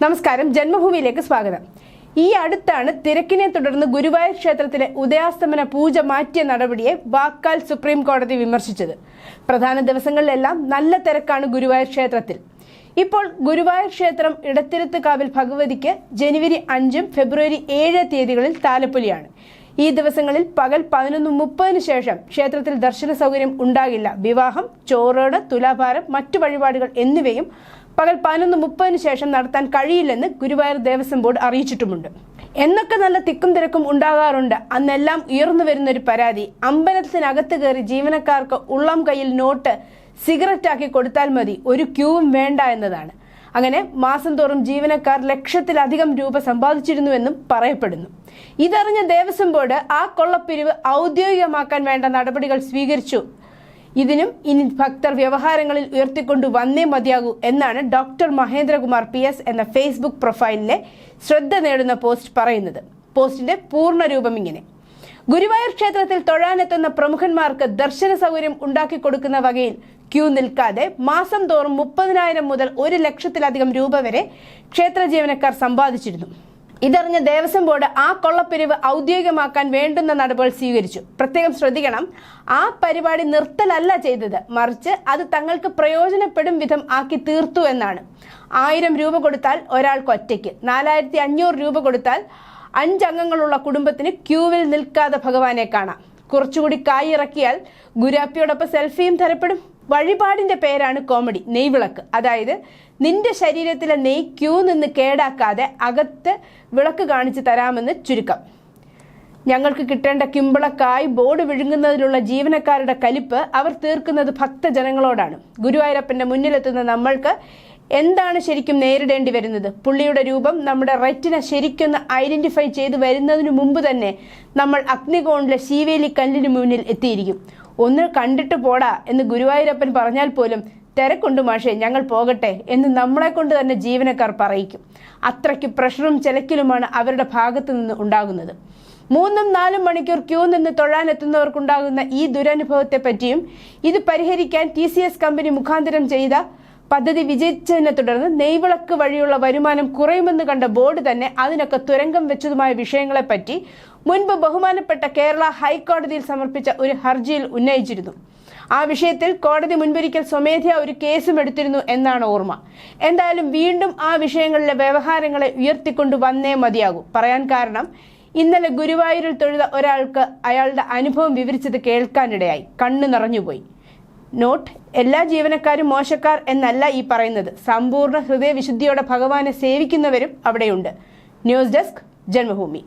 നമസ്കാരം. ജന്മഭൂമിയിലേക്ക് സ്വാഗതം. ഈ അടുത്താണ് തിരക്കിനെ തുടർന്ന് ഗുരുവായൂർ ക്ഷേത്രത്തിലെ ഉദയാസ്തമന പൂജ മാറ്റിയ നടപടിയെ വാക്കാൽ സുപ്രീം കോടതി വിമർശിച്ചത്. പ്രധാന ദിവസങ്ങളിലെല്ലാം നല്ല തിരക്കാണ് ഗുരുവായൂർ ക്ഷേത്രത്തിൽ. ഇപ്പോൾ ഗുരുവായൂർ ക്ഷേത്രം ഇടത്തിരുത്ത് കാവിൽ ഭഗവതിക്ക് ജനുവരി അഞ്ചും ഫെബ്രുവരി ഏഴ് തീയതികളിൽ താലപ്പൊലിയാണ്. ഈ ദിവസങ്ങളിൽ പകൽ പതിനൊന്ന് മുപ്പതിന് ശേഷം ക്ഷേത്രത്തിൽ ദർശന സൗകര്യം ഉണ്ടാകില്ല. വിവാഹം ചോറോട് തുലാഭാരം മറ്റു വഴിപാടുകൾ എന്നിവയും പകൽ പതിനൊന്ന് മുപ്പതിന് ശേഷം നടത്താൻ കഴിയില്ലെന്ന് ഗുരുവായൂർ ദേവസ്വം ബോർഡ് അറിയിച്ചിട്ടുമുണ്ട്. എന്നൊക്കെ നല്ല തിക്കും തിരക്കും ഉണ്ടാകാറുണ്ട്. അന്നെല്ലാം ഉയർന്നു വരുന്ന ഒരു പരാതി. അമ്പലത്തിനകത്ത് കയറി ജീവനക്കാർക്ക് ഉള്ളം കയ്യിൽ നോട്ട് സിഗരറ്റ് ആക്കി കൊടുത്താൽ മതി. ഒരു ക്യൂവും വേണ്ട എന്നതാണ്. അങ്ങനെ മാസം തോറും ജീവനക്കാർ ലക്ഷത്തിലധികം രൂപ സമ്പാദിച്ചിരുന്നുവെന്നും പറയപ്പെടുന്നു. ഇതറിഞ്ഞ ദേവസ്വം ബോർഡ് ആ കൊള്ളപ്പിരിവ് ഔദ്യോഗികമാക്കാൻ വേണ്ട നടപടികൾ സ്വീകരിച്ചു. ഇതിനും ഇനി ഭക്തർ വ്യവഹാരങ്ങളിൽ ഉയർത്തിക്കൊണ്ടു വന്നേ മതിയാകൂ എന്നാണ് ഡോക്ടർ മഹേന്ദ്രകുമാർ പി എസ് എന്ന ഫേസ്ബുക്ക് പ്രൊഫൈലിലെ ശ്രദ്ധ നേടുന്ന പോസ്റ്റ് പറയുന്നത്. പോസ്റ്റിന്റെ പൂർണരൂപം ഇങ്ങനെ. ഗുരുവായൂർ ക്ഷേത്രത്തിൽ തൊഴാനെത്തുന്ന പ്രമുഖന്മാർക്ക് ദർശന സൗകര്യം ഉണ്ടാക്കി കൊടുക്കുന്ന വകയിൽ ക്യൂ നിൽക്കാതെ മാസം തോറും മുപ്പതിനായിരം മുതൽ ഒരു ലക്ഷത്തിലധികം രൂപ വരെ ക്ഷേത്ര ജീവനക്കാർ സമ്പാദിച്ചിരുന്നു. ഇതറിഞ്ഞ ദേവസ്വം ബോർഡ് ആ കൊള്ളപ്പിരിവ് ഔദ്യോഗികമാക്കാൻ വേണ്ടുന്ന നടപടികൾ സ്വീകരിച്ചു. പ്രത്യേകം ശ്രദ്ധിക്കണം. ആ പരിപാടി നിർത്തലല്ല ചെയ്തത്. മറിച്ച് അത് തങ്ങൾക്ക് പ്രയോജനപ്പെടും വിധം ആക്കി തീർത്തു എന്നാണ്. ആയിരം രൂപ കൊടുത്താൽ ഒരാൾക്ക് ഒറ്റയ്ക്ക്. നാലായിരത്തി അഞ്ഞൂറ് രൂപ കൊടുത്താൽ അഞ്ചംഗങ്ങളുള്ള കുടുംബത്തിന് ക്യൂവിൽ നിൽക്കാതെ ഭഗവാനെ കാണാം. കുറച്ചുകൂടി കായിറക്കിയാൽ ഗുരാപ്പിയോടൊപ്പം സെൽഫിയും തരപ്പെടും. വഴിപാടിന്റെ പേരാണ് കോമഡി നെയ്വിളക്ക്. അതായത് നിന്റെ ശരീരത്തിലെ നെയ് ക്യൂ നിന്ന് കേടാക്കാതെ അകത്ത് വിളക്ക് കാണിച്ചു തരാമെന്ന് ചുരുക്കം. ഞങ്ങൾക്ക് കിട്ടേണ്ട കിമ്പിളക്കായി ബോർഡ് വിഴുങ്ങുന്നതിലുള്ള ജീവനക്കാരുടെ കലിപ്പ് അവർ തീർക്കുന്നത് ഭക്തജനങ്ങളോടാണ്. ഗുരുവായൂരപ്പന്റെ മുന്നിലെത്തുന്ന നമ്മൾക്ക് എന്താണ് ശരിക്കും നേരിടേണ്ടി വരുന്നത്? പുള്ളിയുടെ രൂപം നമ്മുടെ റെറ്റിനെ ശരിക്കൊന്ന് ഐഡന്റിഫൈ ചെയ്ത് വരുന്നതിന് മുമ്പ് തന്നെ നമ്മൾ അഗ്നികോണിലെ ശീവേലി കല്ലിന് മുന്നിൽ എത്തിയിരിക്കും. ഒന്ന് കണ്ടിട്ട് പോടാ എന്ന് ഗുരുവായൂരപ്പൻ പറഞ്ഞാൽ പോലും തിരക്കുണ്ട് മാഷേ ഞങ്ങൾ പോകട്ടെ എന്ന് നമ്മളെ കൊണ്ട് തന്നെ ജീവനക്കാർ പറയിക്കും. അത്രയ്ക്ക് പ്രഷറും ചിലക്കിലുമാണ് അവരുടെ ഭാഗത്തു നിന്ന് ഉണ്ടാകുന്നത്. മൂന്നും നാലും മണിക്കൂർ ക്യൂ നിന്ന് തൊഴാനെത്തുന്നവർക്കുണ്ടാകുന്ന ഈ ദുരനുഭവത്തെ പറ്റിയും ഇത് പരിഹരിക്കാൻ ടി കമ്പനി മുഖാന്തരം ചെയ്ത പദ്ധതി വിജയിച്ചതിനെ തുടർന്ന് നെയ്വിളക്ക് വഴിയുള്ള വരുമാനം കുറയുമെന്ന് കണ്ട ബോർഡ് തന്നെ അതിനൊക്കെ തുരങ്കം വെച്ചതുമായ വിഷയങ്ങളെപ്പറ്റി മുൻപ് ബഹുമാനപ്പെട്ട കേരള ഹൈക്കോടതിയിൽ സമർപ്പിച്ച ഒരു ഹർജിയിൽ ഉന്നയിച്ചിരുന്നു. ആ വിഷയത്തിൽ കോടതി മുൻപൊരിക്കൽ സ്വമേധയാ ഒരു കേസും എടുത്തിരുന്നു എന്നാണ് ഓർമ്മ. എന്തായാലും വീണ്ടും ആ വിഷയങ്ങളിലെ വ്യവഹാരങ്ങളെ ഉയർത്തിക്കൊണ്ടു വന്നേ മതിയാകൂ. പറയാൻ കാരണം ഇന്നലെ ഗുരുവായൂരിൽ തൊഴുത ഒരാൾക്ക് അയാളുടെ അനുഭവം വിവരിച്ചത് കേൾക്കാനിടയായി. കണ്ണു നിറഞ്ഞുപോയി. നോട്ട് എല്ലാ ജീവനക്കാരും മോശക്കാർ എന്നല്ല ഈ പറയുന്നത്. സമ്പൂർണ ഹൃദയവിശുദ്ധിയോടെ ഭഗവാനെ സേവിക്കുന്നവരും അവിടെയുണ്ട്. News desk Janmabhumi.